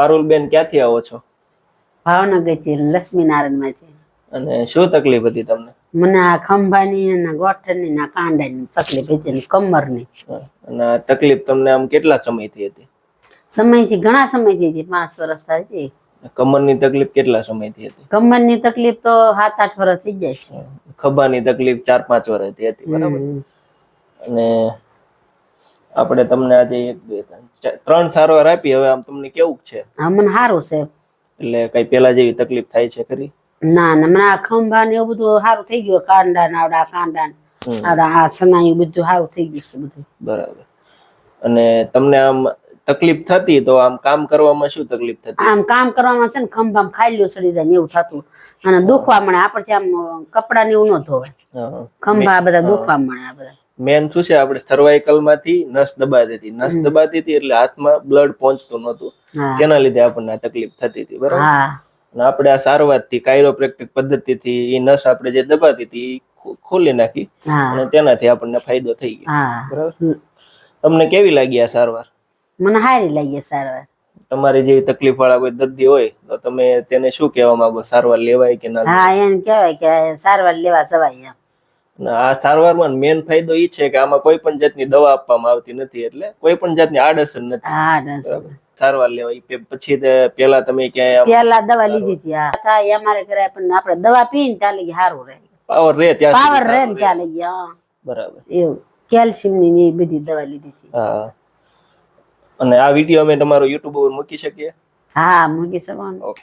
પારુલબેન ક્યાંથી આવો છો? ભાવનગરથી લક્ષ્મીનારાયણમાંથી અને શું તકલીફ હતી તમને? મને આ ખંભાની અને ગોઠણની ને કાંડાની તકલીફ હતી ને કમરની. અને આ તકલીફ તમને આમ કેટલા સમયથી હતી? સમયથી ઘણા સમયથી હતી પાંચ વર્ષ થાય હતી કમરની તકલીફ કેટલા સમયથી હતી? કમરની તકલીફ તો સાત આઠ વર્ષ થઈ જાય છે. ખભાની તકલીફ ચાર પાંચ વર્ષથી હતી બરાબર? અને આપણે તમને આજે એક બે ત્રણ સારવાર આપી. હવે આમ તમને કેવું છે? હા મને સારું છે. એટલે કઈ પેલા જેવી તકલીફ થાય છે ખરી? ના ના મને આ ખંભા ને એવું બધું સારું થઈ ગયું. કાંડા ને આવડા કાંડા ને આવડા આ સનાયું બધું સારું થઈ ગયું છે બધું. બરાબર. અને તમને આમ તકલીફ થતી તો આમ કામ કરવામાં શું તકલીફ થતી? આમ કામ કરવામાં છે ને ખંભામાં ખાઈલ્યો સડી જાય ને એવું થતું. અને દુખવા મળે. આપણે આમ કપડા ને એવું ન ધોવાય. ખંભા આ બધા દુખવા મળે આ બધા. મેન શું છે? આપણે સર્વાઇકલમાંથી નસ દબાતી હતી. નસ દબાતી હતી એટલે હાથમાં બ્લડ પહોંચતું નહોતું. તેના લીધે આપણને આ તકલીફ થતી હતી બરાબર? અને આપણે આ સારવારથી કાયરોપ્રેક્ટિક પદ્ધતિથી એ નસ આપણે જે દબાતી હતી ખોલી નાખી. અને તેનાથી આપણને ફાયદો થઈ ગયો. બરાબર? તમને કેવી લાગી આ સારવાર? મને સારી લાગી સારવાર. તમારી જેવી તકલીફ વાળા કોઈ દર્દી હોય તો તમે તેને શું કહેવા માંગો? સારવાર લેવાય કે ના હા એને કહેવાય કે સારવાર લેવા જવાય એમ. આ સારવારમાં મેન ફાયદો એ છે કે આમાં કોઈ પણ જાતની દવા આપવામાં આવતી નથી એટલે કોઈ પણ જાતની આડઅસર નથી. સારવાર લેવાય પછી પેલા તમે ક્યાંય પેલા દવા લીધી હતી હા. અમારે ઘરે પણ આપણે દવા પીને ત્યાં લગી સારું રહે. પાવર રહે ત્યાં પાવર રહે ને ત્યાં લગી હા. બરાબર. એવું. કેલ્શિયમની એ બધી દવા લીધી હતી. હા. અને આ વીડિયો અમે તમારો યુટ્યુબ ઉપર મૂકી શકીએ? હા મૂકી શકવાનું. ઓકે.